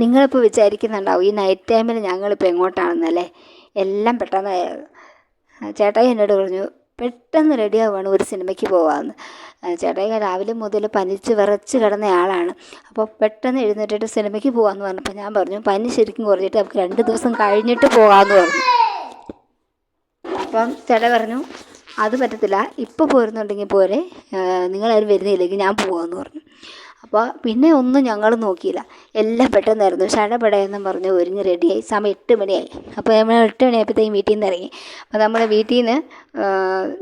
നിങ്ങളിപ്പോൾ വിചാരിക്കുന്നുണ്ടാവും ഈ നൈറ്റ് ടൈമിൽ ഞങ്ങളിപ്പോൾ എങ്ങോട്ടാണെന്നല്ലേ? എല്ലാം പെട്ടെന്ന് ചേട്ടായി എന്നോട് പറഞ്ഞു പെട്ടെന്ന് റെഡി ആവുകയാണ് ഒരു സിനിമയ്ക്ക് പോകാമെന്ന് ചേട്ടായി രാവിലെ മുതൽ പനിച്ച് വിറച്ച് കിടന്ന ആളാണ്. അപ്പോൾ പെട്ടെന്ന് എഴുന്നേറ്റിട്ട് സിനിമയ്ക്ക് പോകാമെന്ന് പറഞ്ഞപ്പോൾ ഞാൻ പറഞ്ഞു പനി ശരിക്കും കുറഞ്ഞിട്ട് നമുക്ക് രണ്ട് ദിവസം കഴിഞ്ഞിട്ട് പോകാമെന്ന് പറഞ്ഞു. അപ്പം ചേട്ടായി പറഞ്ഞു അത് പറ്റത്തില്ല ഇപ്പോൾ പോരുന്നുണ്ടെങ്കിൽ പോരെ. നിങ്ങളാരും വരുന്നില്ലെങ്കിൽ ഞാൻ പോകാമെന്ന് പറഞ്ഞു. അപ്പോൾ പിന്നെ ഒന്നും ഞങ്ങൾ നോക്കിയില്ല. എല്ലാം പെട്ടെന്നായിരുന്നു ഷടപടയെന്നും പറഞ്ഞ് ഒരുങ്ങി റെഡിയായി സമയം എട്ട് മണിയായി. അപ്പോൾ നമ്മൾ എട്ട് മണിയായപ്പോഴത്തേക്കും വീട്ടിൽ നിന്ന് ഇറങ്ങി. അപ്പോൾ നമ്മുടെ വീട്ടിൽ നിന്ന്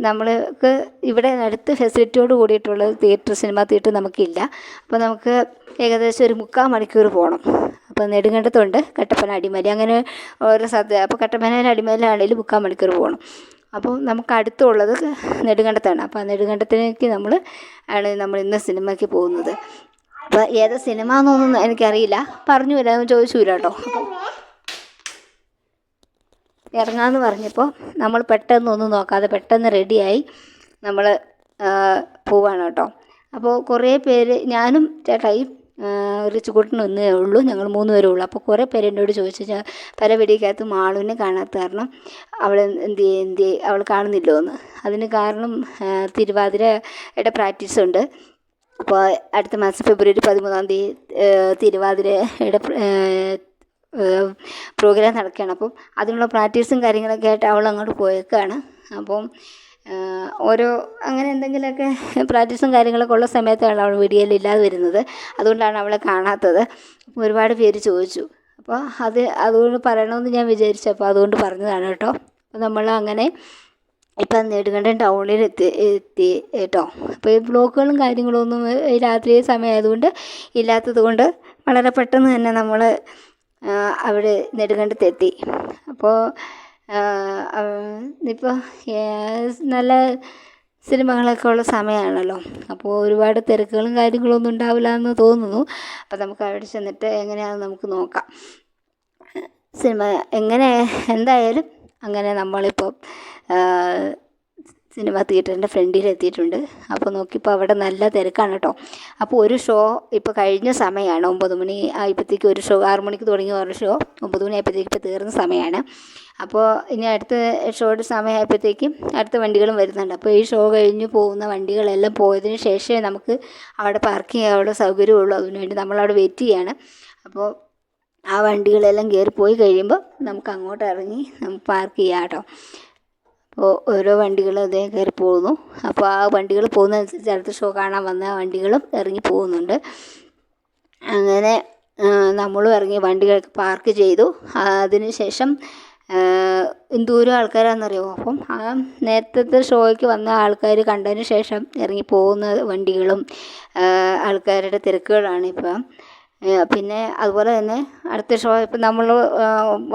നമ്മൾക്ക് ഇവിടെ അടുത്ത് ഫെസിലിറ്റിയോട് കൂടിയിട്ടുള്ള തിയേറ്റർ സിനിമ തിയേറ്റർ നമുക്കില്ല. അപ്പോൾ നമുക്ക് ഏകദേശം ഒരു മുക്കാൽ മണിക്കൂർ പോകണം അപ്പോൾ നെടുങ്കണ്ടത്തുണ്ട് കട്ടപ്പന അടിമാലി. അങ്ങനെ ഓരോ സ്ഥലത്ത് അപ്പോൾ കട്ടപ്പന അടിമാലിലാണെങ്കിലും മുക്കാൽ മണിക്കൂർ പോകണം അപ്പോൾ നമുക്ക് അടുത്തുള്ളത് നെടുങ്കണ്ടത്താണ്. അപ്പോൾ നെടുങ്കണ്ടത്തിലേക്ക് നമ്മൾ ആണ് നമ്മൾ ഇന്ന് സിനിമയ്ക്ക് പോകുന്നത്. അപ്പോൾ ഏത് സിനിമ എന്നൊന്നും എനിക്കറിയില്ല. പറഞ്ഞു വരാമെന്ന് ചോദിച്ചില്ല കേട്ടോ. അപ്പം ഇറങ്ങാമെന്ന് പറഞ്ഞപ്പോൾ നമ്മൾ പെട്ടെന്നൊന്നും നോക്കാതെ പെട്ടെന്ന് റെഡിയായി നമ്മൾ പോവാണ് കേട്ടോ. അപ്പോൾ കുറേ പേര് ഞാനും ചേട്ടായും റിച്ചുകുട്ടനും ഒന്നേ ഉള്ളൂ. ഞങ്ങൾ മൂന്ന് പേരേ ഉള്ളൂ. അപ്പോൾ കുറേ പേര് എന്നോട് ചോദിച്ചു ഞാൻ പല വെടിക്കകത്ത് മാളുവിനെ കാണാത്ത കാരണം അവൾ എന്ത് എന്ത് അവൾ കാണുന്നില്ലോ എന്ന് അതിന് കാരണം തിരുവാതിരയുടെ പ്രാക്ടീസ് ഉണ്ട് അപ്പോൾ അടുത്ത മാസം ഫെബ്രുവരി പതിമൂന്നാം തീയതി തിരുവാതിരയുടെ പ്രോഗ്രാം നടക്കുകയാണ്. അപ്പം അതിനുള്ള പ്രാക്ടീസും കാര്യങ്ങളൊക്കെ ആയിട്ട് അവൾ അങ്ങോട്ട് പോയേക്കാണ്. അപ്പം ഓരോ അങ്ങനെ എന്തെങ്കിലുമൊക്കെ പ്രാക്ടീസും കാര്യങ്ങളൊക്കെ ഉള്ള സമയത്താണ് അവൾ വീഡിയോയിൽ ഇല്ലാതെ വരുന്നത്. അതുകൊണ്ടാണ് അവളെ കാണാത്തത്. അപ്പോൾ ഒരുപാട് പേര് ചോദിച്ചു. അപ്പോൾ അത് അതുകൊണ്ട് പറയണമെന്ന് ഞാൻ വിചാരിച്ചു. അപ്പോൾ അതുകൊണ്ട് പറഞ്ഞതാണ് കേട്ടോ. അപ്പോൾ നമ്മൾ അങ്ങനെ ഇപ്പം നെടുങ്കണ്ടം ടൗണിൽ എത്തി എത്തി കേട്ടോ. അപ്പോൾ ഈ ബ്ലോക്കുകളും കാര്യങ്ങളും ഒന്നും രാത്രി സമയമായതുകൊണ്ട് ഇല്ലാത്തത് കൊണ്ട് വളരെ പെട്ടെന്ന് തന്നെ നമ്മൾ അവിടെ നെടുങ്കണ്ടത്തെത്തി അപ്പോൾ ഇപ്പോൾ നല്ല സിനിമകളൊക്കെ ഉള്ള സമയമാണല്ലോ. അപ്പോൾ ഒരുപാട് തിരക്കുകളും കാര്യങ്ങളൊന്നും ഉണ്ടാവില്ല എന്ന് തോന്നുന്നു. അപ്പോൾ നമുക്ക് അവിടെ ചെന്നിട്ട് എങ്ങനെയാണെന്ന് നമുക്ക് നോക്കാം. സിനിമ എങ്ങനെ എന്തായാലും അങ്ങനെ നമ്മളിപ്പോൾ സിനിമ തിയേറ്ററിന്റെ ഫ്രണ്ടിലെത്തിയിട്ടുണ്ട്. അപ്പോൾ നോക്കിയപ്പോൾ അവിടെ നല്ല തിരക്കാണ് കേട്ടോ. അപ്പോൾ ഒരു ഷോ ഇപ്പോൾ കഴിഞ്ഞ സമയമാണ്. ഒമ്പത് മണി ആയപ്പോഴത്തേക്ക് ഒരു ഷോ ആറു മണിക്ക് തുടങ്ങിയ ഒരു ഷോ. ഒമ്പത് മണി ആയപ്പോഴത്തേക്ക് ഇപ്പോൾ തീർന്ന സമയമാണ്. അപ്പോൾ ഇനി അടുത്ത ഷോയുടെ സമയമായപ്പോഴത്തേക്കും അടുത്ത വണ്ടികളും വരുന്നുണ്ട്. അപ്പോൾ ഈ ഷോ കഴിഞ്ഞ് പോകുന്ന വണ്ടികളെല്ലാം പോയതിന് ശേഷമേ നമുക്ക് അവിടെ പാർക്ക് ചെയ്യാനുള്ള സൗകര്യമുള്ളൂ. അതിനുവേണ്ടി നമ്മളവിടെ വെയിറ്റ് ചെയ്യാണ്. അപ്പോൾ ആ വണ്ടികളെല്ലാം കയറി പോയി കഴിയുമ്പോൾ നമുക്ക് അങ്ങോട്ട് ഇറങ്ങി നമുക്ക് പാർക്ക് ചെയ്യാം കേട്ടോ. അപ്പോൾ ഓരോ വണ്ടികളും അതേ കയറി പോകുന്നു. അപ്പോൾ ആ വണ്ടികൾ പോകുന്നതനുസരിച്ച് അടുത്ത ഷോ കാണാൻ വന്ന വണ്ടികളും ഇറങ്ങി പോകുന്നുണ്ട്. അങ്ങനെ നമ്മളും ഇറങ്ങി വണ്ടികളൊക്കെ പാർക്ക് ചെയ്തു. അതിന് ശേഷം എന്തോരം ആൾക്കാരാണെന്നറിയുമോ അപ്പം ആ നേരത്തെ ഷോയ്ക്ക് വന്ന ആൾക്കാർ കണ്ടതിന് ശേഷം ഇറങ്ങി പോകുന്ന വണ്ടികളും ആൾക്കാരുടെ തിരക്കുകളാണ് ഇപ്പം. പിന്നെ അതുപോലെ തന്നെ അടുത്ത ഷോ ഇപ്പം നമ്മൾ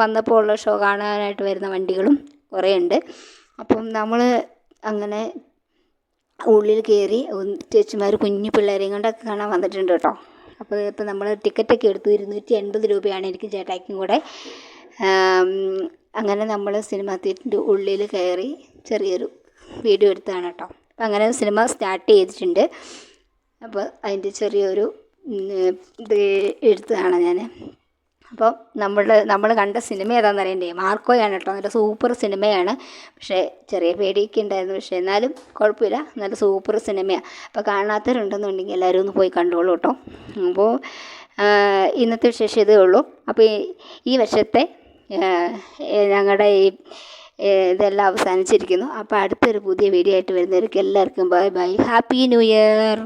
വന്നപ്പോൾ ഉള്ള ഷോ കാണാനായിട്ട് വരുന്ന വണ്ടികളും കുറേ ഉണ്ട്. അപ്പം നമ്മൾ അങ്ങനെ ഉള്ളിൽ കയറി ചേച്ചിമാർ കുഞ്ഞു പിള്ളേരെയും കൊണ്ടൊക്കെ കാണാൻ വന്നിട്ടുണ്ട് കേട്ടോ. അപ്പോൾ ഇപ്പം നമ്മൾ ടിക്കറ്റൊക്കെ എടുത്തു ഇരുന്നൂറ്റി എൺപത് രൂപയാണ് എനിക്ക് ചേട്ടായിക്കും കൂടെ. അങ്ങനെ നമ്മൾ സിനിമ തിയേറ്ററിന്റെ ഉള്ളിൽ കയറി ചെറിയൊരു വീഡിയോ എടുത്തതാണ് കേട്ടോ. അപ്പം അങ്ങനെ സിനിമ സ്റ്റാർട്ട് ചെയ്തിട്ടുണ്ട്. അപ്പോൾ അതിന്റെ ചെറിയൊരു ഇത് എഴുത്തതാണ് ഞാൻ അപ്പോൾ നമ്മൾ നമ്മൾ കണ്ട സിനിമ ഏതാണെന്ന് അറിയണ്ടേ മാർക്കോയാണ് കേട്ടോ. നല്ല സൂപ്പർ സിനിമയാണ്. പക്ഷേ ചെറിയ പേടിയൊക്കെ ഉണ്ടായിരുന്നു. പക്ഷേ എന്നാലും കുഴപ്പമില്ല. നല്ല സൂപ്പർ സിനിമയാണ് അപ്പോൾ കാണാത്തവരുണ്ടെന്നുണ്ടെങ്കിൽ എല്ലാവരും ഒന്ന് പോയി കണ്ടോളൂ കേട്ടോ. അപ്പോൾ ഇന്നത്തെ വിശേഷം ഇതേ ഉള്ളൂ. അപ്പോൾ ഈ വർഷത്തെ ഞങ്ങളുടെ ഈ ഇതെല്ലാം അവസാനിച്ചിരിക്കുന്നു. അപ്പോൾ അടുത്തൊരു പുതിയ വീഡിയോ ആയിട്ട് വരുന്നവർക്ക് എല്ലാവർക്കും bye bye happy new year